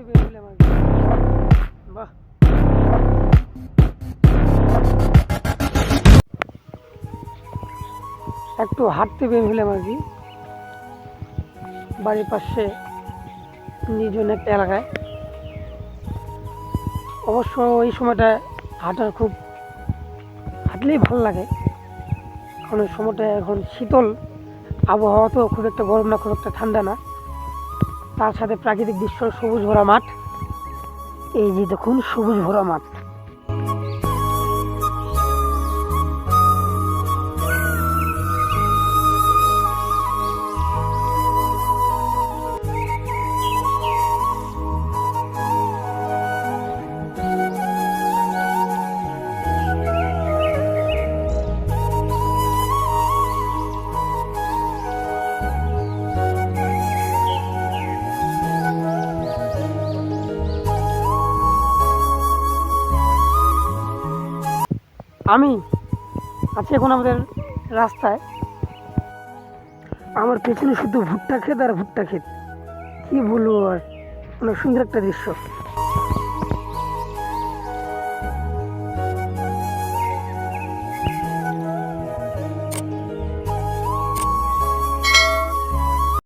আর বাহ। একটু হাঁটতে বের হলাম আর কি বাড়ির পাশে নির্জন একটা এলাকায়। অবশ্য এই সময়টা হাঁটার খুব হাঁটলেই ভালো লাগে। কারণ ওই সময়টা এখন শীতল আবহাওয়া তো খুব একটা গরম না, খুব একটা ঠান্ডা না। তার সাথে প্রাকৃতিক দৃশ্য সবুজ ভরা মাঠ। এই যে দেখুন সবুজ ভরা মাঠ। আমি আছি এখন আমাদের রাস্তায়। আমার পেছনে শুধু ভুট্টা ক্ষেত আর ভুট্টা ক্ষেত। কি বলব আর? অনেক সুন্দর একটা দৃশ্য।